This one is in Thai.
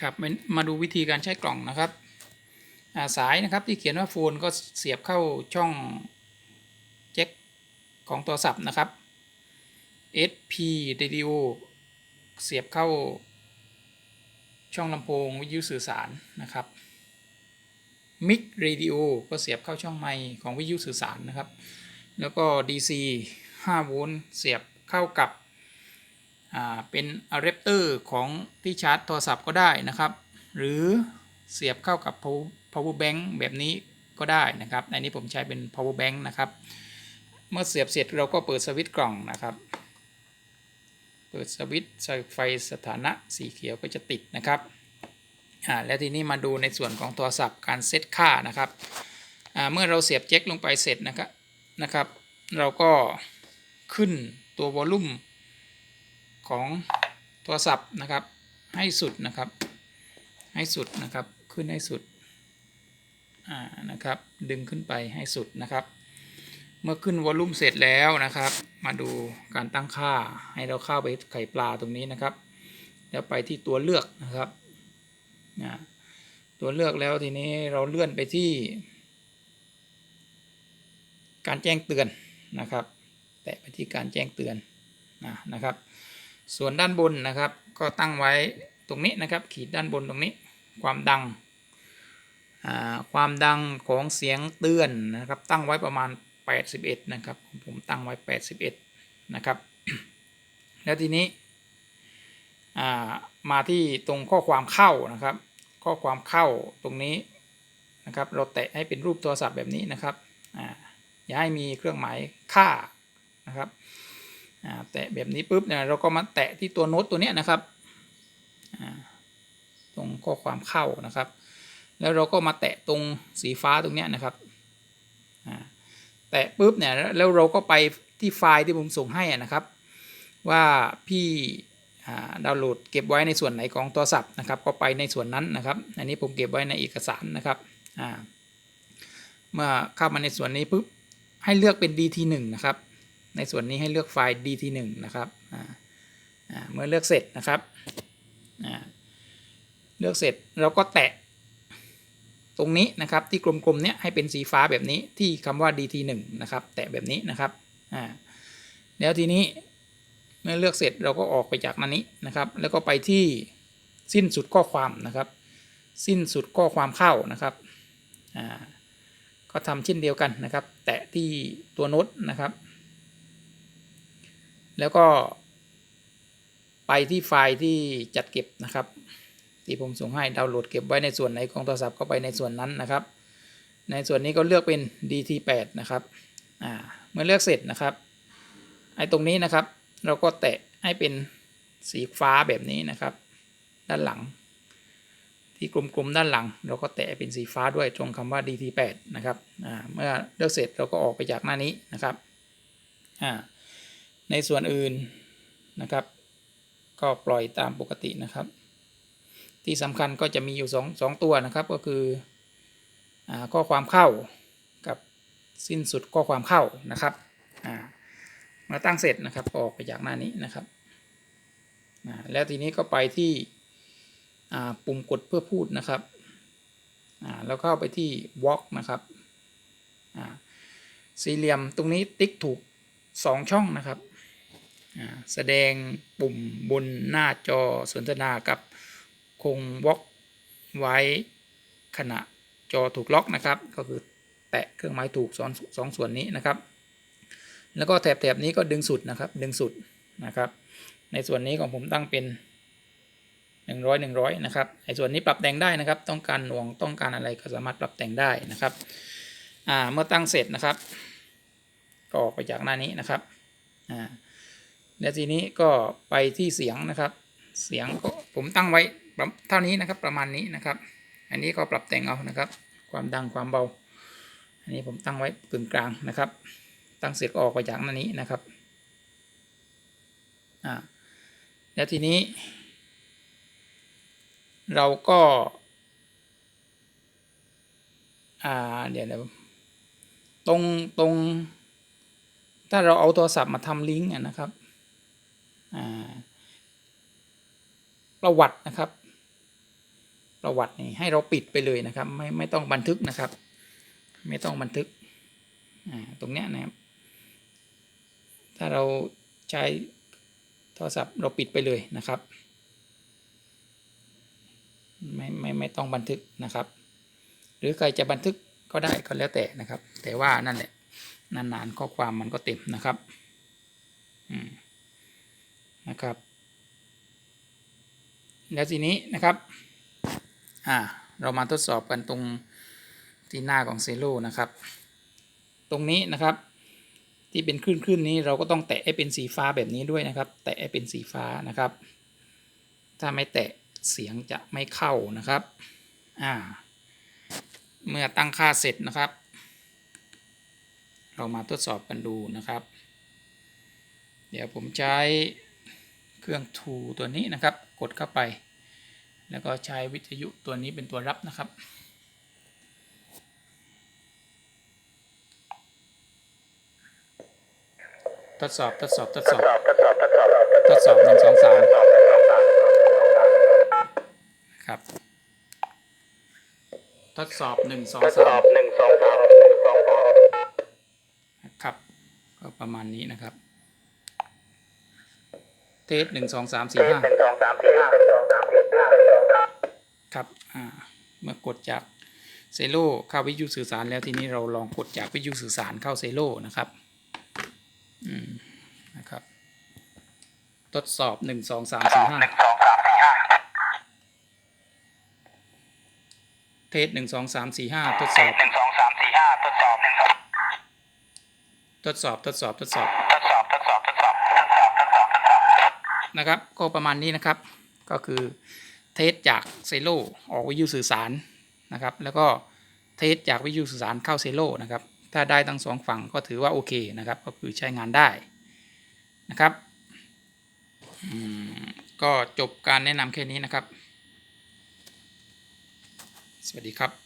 ครับมาดูวิธีการใช้กล่องนะครับาสายนะครับที่เขียนว่าโฟนก็เสียบเข้าช่องแจ็คของโทรศัพท์นะครับ SP radio เสียบเข้าช่องลำโพงวิทยุสื่อสารนะครับมิกเรดิโอก็เสียบเข้าช่องไมค์ของวิทยุสื่อสารนะครับ แล้วก็ DC 5 โวลต์เสียบเข้ากับ เป็นอะแดปเตอร์ของที่ชาร์จโทรศัพท์ก็ได้นะครับ หรือเสียบเข้ากับ power bank แบบนี้ก็ได้นะครับในนี้ผมใช้เป็น power bank นะครับ เมื่อเสียบเสร็จเราก็เปิดสวิตช์กล่องนะครับ เปิดสวิตช์ไฟสถานะสีเขียวก็จะติดนะครับอ่าแล้วทีนี้มาดูในส่วนของโทรศัพท์การเซตค่านะครับอ่าเมื่อเราเสียบแจ็คลงไปเสร็จนะครับนะครับ เราก็ขึ้นตัววอลลุ่ม ของโทรศัพท์นะครับ ให้สุดนะครับ ให้สุดนะครับขึ้นให้สุดอ่านะครับ ดึงขึ้นไปให้สุดนะครับ เมื่อขึ้นวอลลุ่มเสร็จแล้วนะครับ มาดูการตั้งค่าให้เราเข้าไปไข่ปลาตรงนี้นะครับ แล้วไปที่ตัวเลือกนะครับนะตัวเลือกแล้วทีนี้เราเลื่อนไปที่ การแจ้งเตือนนะครับ แตะไปที่การแจ้งเตือนนะนะครับ ส่วนด้านบนนะครับ ก็ตั้งไว้ตรงนี้นะครับ ขีดด้านบนตรงนี้ ความดัง ความดังของเสียงเตือนนะครับ ตั้งไว้ประมาณ 81 นะครับ ผมตั้งไว้ 81 นะครับ แล้วทีนี้มาที่ตรงข้อความเข้านะครับ ข้อความเข้าตรงนี้นะครับ เราแตะให้เป็นรูปโทรศัพท์แบบนี้นะครับอย่าให้มีเครื่องหมายค่านะครับ แตะแบบนี้ปุ๊บเนี่ยเราก็มาแตะที่ตัวโน้ตตัวนี้นะครับตรงข้อความเข้านะครับ แล้วเราก็มาแตะตรงสีฟ้าตรงนี้นะครับแตะปุ๊บเนี่ยแล้วเราก็ไปที่ไฟล์ที่ผมส่งให้นะครับ ว่าพี่ดาวน์โหลดเก็บไว้ในส่วนไหนของโทรศัพท์นะครับ ก็ไปในส่วนนั้นนะครับ อันนี้ผมเก็บไว้ในเอกสารนะครับเมื่อเข้ามาในส่วนนี้ปุ๊บให้เลือกเป็น DT1 นะครับ ในส่วนนี้ให้เลือกไฟล์ dt1 นะครับเมื่อเลือกเสร็จนะครับเลือกเสร็จเราก็แตะตรงนี้นะครับที่กลมๆเนี้ยให้เป็นสีฟ้าแบบนี้ที่คำว่า dt1 นะครับแตะแบบนี้นะครับแล้วทีนี้เมื่อเลือกเสร็จเราก็ออกไปจากนั้นนี้นะครับ แล้วก็ไปที่สิ้นสุดข้อความนะครับ สิ้นสุดข้อความเข้านะครับก็ทำเช่นเดียวกันนะครับ แตะที่ตัวโน้ตนะครับ แล้วก็ ไปที่ไฟล์ที่จัดเก็บนะครับที่ผมส่งให้ดาวน์โหลดเก็บไว้ในส่วนไหนของโทรศัพท์ก็ไปในส่วนนั้นนะครับ ในส่วนนี้ก็เลือกเป็น DT8 นะครับอ่าเมื่อเลือกเสร็จนะครับไอ้ตรงนี้นะครับ เราก็แตะให้เป็นสีฟ้าแบบนี้นะครับ ด้านหลัง ที่กลมๆด้านหลัง เราก็แตะเป็นสีฟ้าด้วยตรงคำว่า DT8 นะครับอ่าเมื่อเลือกเสร็จเราก็ออกไปจากหน้านี้นะครับอ่า ในส่วนอื่นนะครับ ก็ปล่อยตามปกตินะครับ ที่สำคัญก็จะมีอยู่2 2ตัวนะครับก็คืออข้อความเข้ากับสิ้นสุดข้อความเข้านะครับมาตั้งเสร็จนะครับออกไปจากหน้านี้นะครับแล้วทีนี้ก็ไปที่ปุ่มกดเพื่อพูดนะครับแล้วเข้าไปที่ walk นะครับสี่เหลี่ยมตรงนี้ติ๊กถูก 2 ช่องนะครับ แสดงปุ่มบนหน้าจอสนทนากับคงวอกไว้ขณะจอถูกล็อกนะครับ ก็คือแตะเครื่องหมายถูกสองสองส่วนนี้นะครับ แล้วก็แถบๆนี้ก็ดึงสุดนะครับ ดึงสุดนะครับ ในส่วนนี้ของผมตั้งเป็น 100 100นะครับในส่วนนี้ปรับแต่งได้นะครับ ต้องการหน่วงต้องการอะไรก็สามารถปรับแต่งได้นะครับอ่าเมื่อตั้งเสร็จนะครับ ก็ออกไปจากหน้านี้นะครับอ่า แล้วทีนี้ก็ไปที่เสียงนะครับ เสียงก็ผมตั้งไว้เท่านี้นะครับประมาณนี้นะครับ อันนี้ก็ปรับแต่งเอานะครับ ความดังความเบา อันนี้ผมตั้งไว้กึ่งกลางนะครับ ตั้งเสร็จก็ออกไปจากนั้นนี้นะครับอ่าแล้วทีนี้ เราก็อ่าเดี๋ยวตรงตรงถ้าเราเอาโทรศัพท์มาทำลิงก์นะครับ ประวัตินะครับ ประวัตินี่ให้เราปิดไปเลยนะครับ ไม่ไม่ต้องบันทึกนะครับ ไม่ต้องบันทึกอ่าตรงเนี้ยนะครับ ถ้าเราใช้โทรศัพท์เราปิดไปเลยนะครับ ไม่ไม่ไม่ต้องบันทึกนะครับ หรือใครจะบันทึกก็ได้ก็แล้วแต่นะครับ แต่ว่านั่นแหละนานๆข้อความมันก็เต็มนะครับ อืม นะครับ แล้วทีนี้นะครับอ่าเรามาทดสอบกันตรงที่หน้าของเซโลนะครับ ตรงนี้นะครับที่เป็นคลื่นคลื่นนี้เราก็ต้องแตะให้เป็นสีฟ้าแบบนี้ด้วยนะครับ แตะให้เป็นสีฟ้านะครับ ถ้าไม่แตะเสียงจะไม่เข้านะครับอ่าเมื่อตั้งค่าเสร็จนะครับ เรามาทดสอบกันดูนะครับ เดี๋ยวผมใช้ เครื่องทูตัวนี้นะครับ กดเข้าไป แล้วก็ใช้วิทยุตัวนี้เป็นตัวรับนะครับ ทดสอบทดสอบทดสอบทดสอบหนึ่งสองสามครับ ทดสอบหนึ่งสองทดสสาอมบหนึ่งสองสามหนึ่งสองสามครับก็ประมาณนี้นะครับ เทสหนึ่งสองสามเทสี่สห้าหนึ่งสองสามสี่ห้าหนึ่งสองสามสี่ห้าหนึ่งสองสามครับอ่าเมื่อกดจากเซโลเข้าวิทยุสื่อสารแล้วทีนี้เราลองกดจากวิทยุสื่อสารเข้าเซโลนะครับอืมนะครับ ทดสอบหนึ่งสองสามสี่ห้าหนึ่งสองสามสี่ห้าเทสหนึ่งสองสามสี่ห้าทดเทสอสบหนึ่งสองสามสี่ห้าทดสอบหนึ่งสองทดสอบทดสอบทดสอบ นะครับ ก็ประมาณนี้นะครับ ก็คือเทสจากเซโลออกวิทยุสื่อสารนะครับ แล้วก็เทสจากวิทยุสื่อสารเข้าเซโลนะครับ ถ้าได้ทั้งสองฝั่งก็ถือว่าโอเคนะครับ ก็คือใช้งานได้นะครับอืมก็จบการแนะนำแค่นี้นะครับ สวัสดีครับ